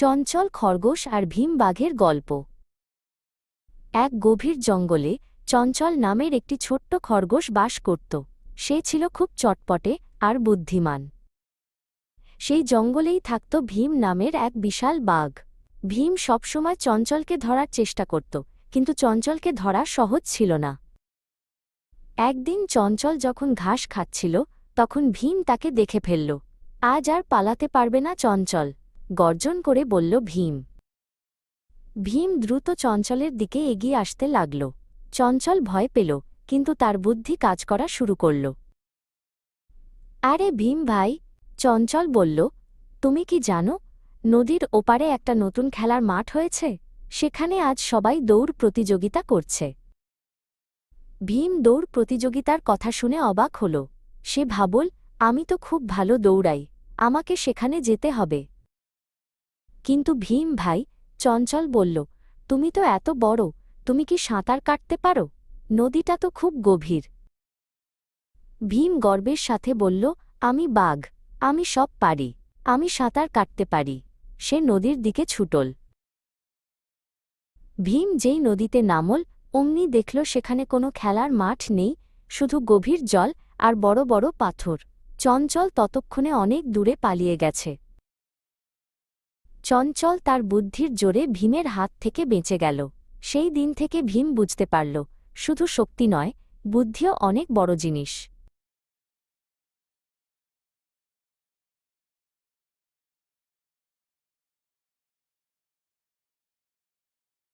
চঞ্চল খরগোশ আর ভীম বাঘের গল্প। এক গভীর জঙ্গলে চঞ্চল নামের একটি ছোট্ট খরগোশ বাস করত। সে ছিল খুব চটপটে আর বুদ্ধিমান। সেই জঙ্গলেই থাকত ভীম নামের এক বিশাল বাঘ। ভীম সবসময় চঞ্চলকে ধরার চেষ্টা করত, কিন্তু চঞ্চলকে ধরা সহজ ছিল না। একদিন চঞ্চল যখন ঘাস খাচ্ছিল, তখন ভীম তাকে দেখে ফেলল, আজ আর পালাতে পারবে না চঞ্চল। গর্জন করে বলল, ভীম। ভীম দ্রুত চঞ্চলের দিকে এগিয়ে আসতে লাগল। চঞ্চল ভয় পেল, কিন্তু তার বুদ্ধি কাজ করা শুরু করল। আরে ভীম ভাই, চঞ্চল বলল, তুমি কি জানো, নদীর ওপারে একটা নতুন খেলার মাঠ হয়েছে, সেখানে আজ সবাই দৌড় প্রতিযোগিতা করছে। ভীম দৌড় প্রতিযোগিতার কথা শুনে অবাক হল। সে ভাবল, আমি তো খুব ভালো দৌড়াই, আমাকে সেখানে যেতে হবে। কিন্তু ভীম ভাই চঞ্চল বলল, তুমি তো এত বড়, তুমি কি সাঁতার কাটতে পারো? নদীটা তো খুব গভীর। ভীম গর্বের সাথে বলল, আমি বাঘ, আমি সব পারি, আমি সাঁতার কাটতে পারি। সে নদীর দিকে ছুটল। ভীম যেই নদীতে নামল, অমনি দেখল সেখানে কোনো খেলার মাঠ নেই, শুধু গভীর জল আর বড় বড় পাথর। চঞ্চল ততক্ষণে অনেক দূরে পালিয়ে গেছে। চঞ্চল তার বুদ্ধির জোরে ভীমের হাত থেকে বেঁচে গেল। সেই দিন থেকে ভীম বুঝতে পারল, শুধু শক্তি নয়, বুদ্ধিও অনেক বড় জিনিস।